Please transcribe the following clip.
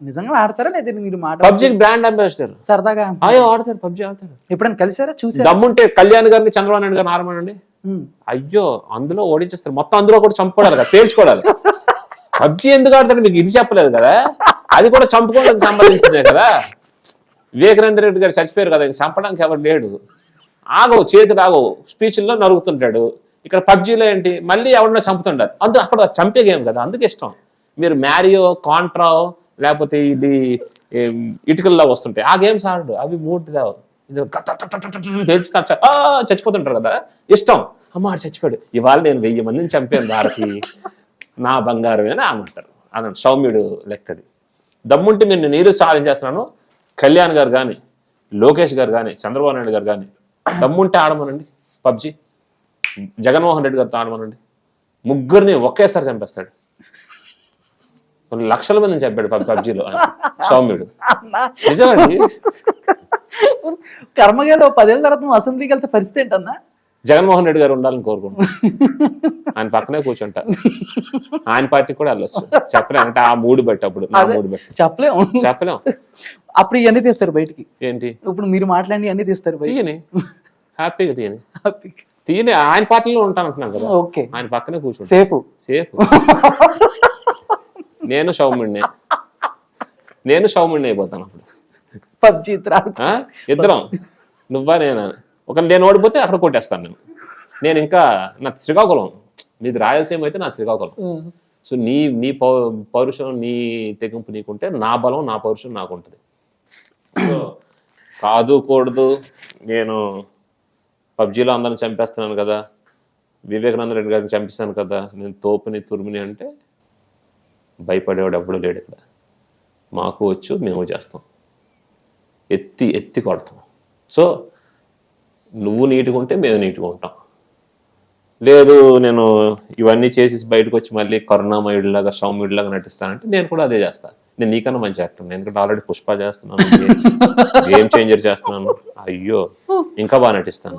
నిజంగా ఆడతారా లేదా మీరు మాట పబ్జి బ్రాండ్ అంబాసిడర్. సరదాగా అయ్యో ఆడతాడు పబ్జి ఆడతాడు. ఎప్పుడైనా కలిసారా? చూసారా? దమ్ముంటే కళ్యాణ్ గారిని చంద్రబాబు నాయుడు గారిని ఆరమనండి ఉమ్. అయ్యో అందులో ఓడించేస్తారు. మొత్తం అందులో కూడా చంపుకోవాలి కదా పేల్చుకోవాలి పబ్జి ఎందుకు ఆడతాడు? మీకు ఇది చెప్పలేదు కదా. అది కూడా చంపుకోవడానికి సంబంధించిందే కదా. వివేకానంద రెడ్డి గారు చచ్చిపోయారు కదా చంపడానికి ఎవరు లేడు. ఆగవు చేతులు ఆగవు స్పీచ్ల్లో నరుగుతుంటాడు. ఇక్కడ పబ్జీలో ఏంటి? మళ్ళీ ఎవరినో చంపుతుంటారు. అందుకు అక్కడ చంపే గేమ్ కదా అందుకు ఇష్టం. మీరు మ్యారియో కాంట్రా లేకపోతే ఇది ఇటుకల్లా ఇటుకల్లో వస్తుంటాయి. ఆ గేమ్స్ ఆడడు అవి మూడు రావు ఇది చచ్చిపోతుంటారు కదా. ఇష్టం. అమ్మ చచ్చిపోయాడు. ఇవాళ నేను వెయ్యి మందిని చంపాను భారతి. నా బంగారమే అని ఆమంటారు అనండి సౌమ్యుడు లెక్కది. దమ్ముంటే నేను నీరు ఛాలెంజ్ చేస్తున్నాను. కళ్యాణ్ గారు కానీ లోకేష్ గారు కానీ చంద్రబాబు నాయుడు గారు కానీ దమ్ముంటే ఆడమనండి. పబ్జి. జగన్మోహన్ రెడ్డి గారితో ఆడమనండి. ముగ్గురిని ఒకేసారి చంపేస్తాడు. కొన్ని లక్షల మందిని చంపాడు పబ్- పబ్జిలో. సౌమ్యుడు. నిజమండి. కర్మగారు ఓ పదేళ్ళ తర్వాత నువ్వు అసెంబ్లీకి వెళ్తే పరిస్థితి ఏంటన్నా? జగన్మోహన్ రెడ్డి గారు ఉండాలని కోరుకుంటున్నాను ఆయన పక్కనే కూర్చుంటా. ఆయన పార్టీ కూడా వెళ్ళొచ్చు. చెప్పలేం. అంటే ఆ మూడు బట్టి అప్పుడు. మూడు బట్టి చెప్పలేము చెప్పలేం. అప్పుడు ఇవన్నీ తీస్తారు బయటికి. ఏంటి? ఇప్పుడు మీరు మాట్లాడి అన్ని తీస్తారు తీయని. హ్యాపీగా తీయని. తీయని. ఆయన పార్టీలో ఉంటాను అంటున్నాను కదా. ఓకే. ఆయన పక్కనే కూర్చుంటా. సేఫ్. సేఫ్. నేను సౌమ్యుడిని. నేను సౌమ్యుడిని అయిపోతాను అప్పుడు. పబ్జి త్రాడు ఆ? ఇద్దరం. నువ్వా నేనా? ఒక నేను ఓడిపోతే అక్కడ కొట్టేస్తాను నేను. నేను ఇంకా నా శ్రీకాకుళం. నీది రాయలసీమ అయితే నా శ్రీకాకుళం. సో నీ నీ పౌ పౌరుషం నీ తెగింపు నీకుంటే నా బలం నా పౌరుషం నాకు ఉంటుంది సో కాదు కూడదు. నేను పబ్జీలో అందరిని చంపేస్తున్నాను కదా. వివేకానంద రెడ్డి గారిని చంపిస్తాను కదా. నేను తోపుని తురుముని అంటే భయపడేవాడు ఎప్పుడు లేడు ఇక్కడ. మాకు వచ్చు మేము చేస్తాం. ఎత్తి ఎత్తి కొడతాం. సో నువ్వు నీట్గా ఉంటే మేము నీట్గా ఉంటాం. లేదు నేను ఇవన్నీ చేసి బయటకు వచ్చి మళ్ళీ కరుణామయుడిలాగా సౌమ్యుడిలాగా నటిస్తానంటే నేను కూడా అదే చేస్తాను నేను నీకన్నా మంచి యాక్టర్. ఎందుకంటే ఆల్రెడీ పుష్ప చేస్తున్నాను గేమ్ చేంజర్ చేస్తున్నాను. అయ్యో ఇంకా బాగా నటిస్తాను.